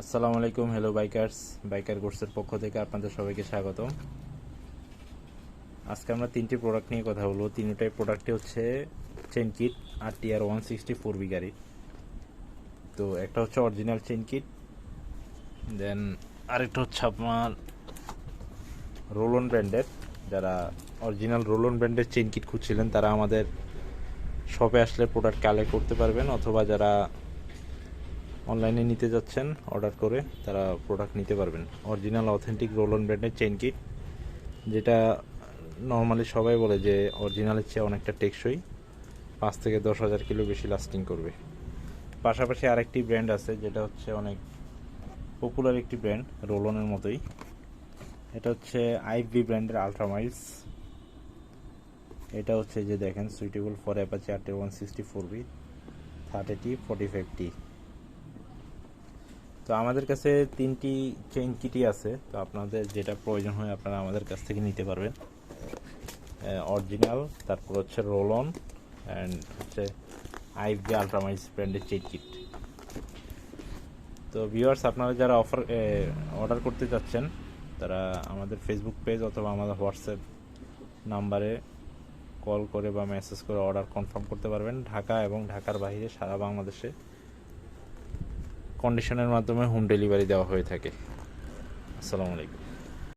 আসসালামু আলাইকুম hello bikers biker কোর্সের পক্ষ থেকে আপনাদের সবাইকে স্বাগত আজকে আমরা তিনটি প্রোডাক্ট নিয়ে কথা বলব। তিনটাই প্রোডাক্টই হচ্ছে চেন কিট আর TR one sixty four B গাড়ি তো একটা হচ্ছে অরিজিনাল চেন কিট দেন আরেকটা হচ্ছে আপনার রোলন ব্র্যান্ডের যারা অরিজিনাল রোলন ব্র্যান্ডের চেন কিট খুঁজছিলেন, তারা আমাদের শপে আসলে প্রোডাক্ট কালেক্ট করতে পারবেন, অথবা যারা অনলাইনে নিতে যাচ্ছেন অর্ডার করে তারা প্রোডাক্ট নিতে পারবেন। অরিজিনাল অথেন্টিক রোল অন ব্র্যান্ডের চেন কিট যেটা নর্মালি সবাই বলে যে অরিজিনালের চেয়ে অনেকটা টেকসই, পাঁচ থেকে দশ হাজার কিলো বেশি লাস্টিং করবে। পাশাপাশি আরেকটি ব্র্যান্ড আছে, যেটা হচ্ছে অনেক পপুলার একটি ব্র্যান্ড রোলনের মতোই। এটা হচ্ছে আইভি ব্র্যান্ডের আলট্রা মাইলস এটা হচ্ছে যে দেখেন suitable for Apache R one sixty four B thirty T forty five T তো আমাদের কাছে তিনটি চেইন কিটি আছে। তো আপনাদের যেটা প্রয়োজন হয় আপনারা আমাদের কাছ থেকে নিতে পারবেন। অরিজিনাল তারপর হচ্ছে রোল অন অ্যান্ড হচ্ছে আইভি আলট্রামাইজ ব্র্যান্ডের চেইন কিট তো ভিউয়ার্স আপনারা যারা অফার অর্ডার করতে চাচ্ছেন তারা আমাদের ফেসবুক পেজ অথবা আমাদের হোয়াটসঅ্যাপ নাম্বারে কল করে বা মেসেজ করে অর্ডার কনফার্ম করতে পারবেন। ঢাকা এবং ঢাকার বাইরে সারা বাংলাদেশে কন্ডিশনের মাধ্যমে হোম ডেলিভারি দেওয়া হয়ে থাকে। আসসালামু আলাইকুম।